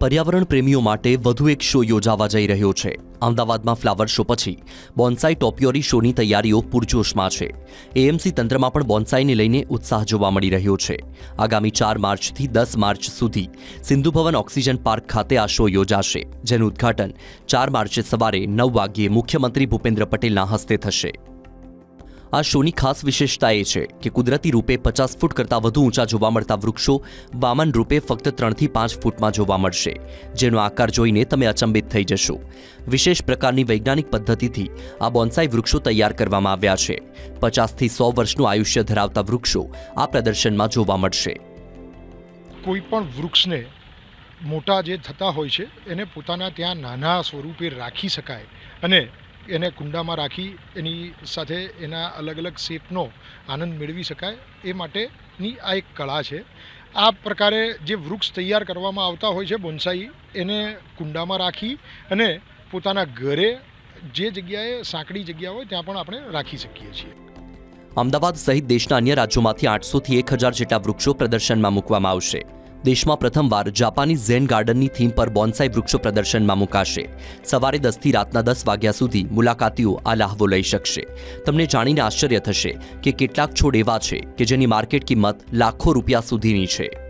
પર્યાવરણ પ્રેમીઓ માટે વધુ એક શો યોજાવા જઈ રહ્યો છે. અમદાવાદમાં ફ્લાવર શો પછી બોન્સાઈ ટોપિયોરી શોની તૈયારીઓ પૂરજોશમાં છે. એએમસી તંત્રમાં પણ બોન્સાઈને લઈને ઉત્સાહ જોવા મળી રહ્યો છે. આગામી ચાર માર્ચથી દસ માર્ચ સુધી સિંધુ ભવન ઓક્સિજન પાર્ક ખાતે આ શો યોજાશે, જેનું ઉદ્ઘાટન ચાર માર્ચે સવારે નવ વાગ્યે મુખ્યમંત્રી ભૂપેન્દ્ર પટેલના હસ્તે થશે. આ શોની ખાસ વિશેષતા એ છે કે કુદરતી રૂપે પચાસ ફૂટ કરતાં વધુ ઊંચા જોવા મળતા વૃક્ષો વામન રૂપે ફક્ત ત્રણથી પાંચ ફૂટમાં જોવા મળશે, જેનો આકાર જોઈને તમે અચંબિત થઈ જશો. વિશેષ પ્રકારની વૈજ્ઞાનિક પદ્ધતિથી આ બોન્સાઈ વૃક્ષો તૈયાર કરવામાં આવ્યા છે. પચાસથી સો વર્ષનું આયુષ્ય ધરાવતા વૃક્ષો આ પ્રદર્શનમાં જોવા મળશે. કોઈ પણ વૃક્ષને મોટા જે થતા હોય છે, એને પોતાના ત્યાં નાના સ્વરૂપે રાખી શકાય અને એને કુંડામાં રાખી એની સાથે એના અલગ અલગ શેપનો આનંદ મેળવી શકાય એ માટેની આ એક કળા છે. આ પ્રકારે જે વૃક્ષ તૈયાર કરવામાં આવતા હોય છે બોન્સાઈ, એને કુંડામાં રાખી અને પોતાના ઘરે જે જગ્યાએ સાંકડી જગ્યા હોય ત્યાં પણ આપણે રાખી શકીએ છીએ. અમદાવાદ સહિત દેશના અન્ય રાજ્યોમાંથી આઠસોથી એક હજાર જેટલા વૃક્ષો પ્રદર્શનમાં મૂકવામાં આવશે. દેશમાં પ્રથમવાર જાપાની ઝેન ગાર્ડનની થીમ પર બોન્સાઈ વૃક્ષો પ્રદર્શનમાં મુકાશે. સવારે દસથી રાતના દસ વાગ્યા સુધી મુલાકાતીઓ આ લાહવો લઈ શકશે. તમને જાણીને આશ્ચર્ય થશે કે કેટલાક છોડ એવા છે કે જેની માર્કેટ કિંમત લાખો રૂપિયા સુધીની છે.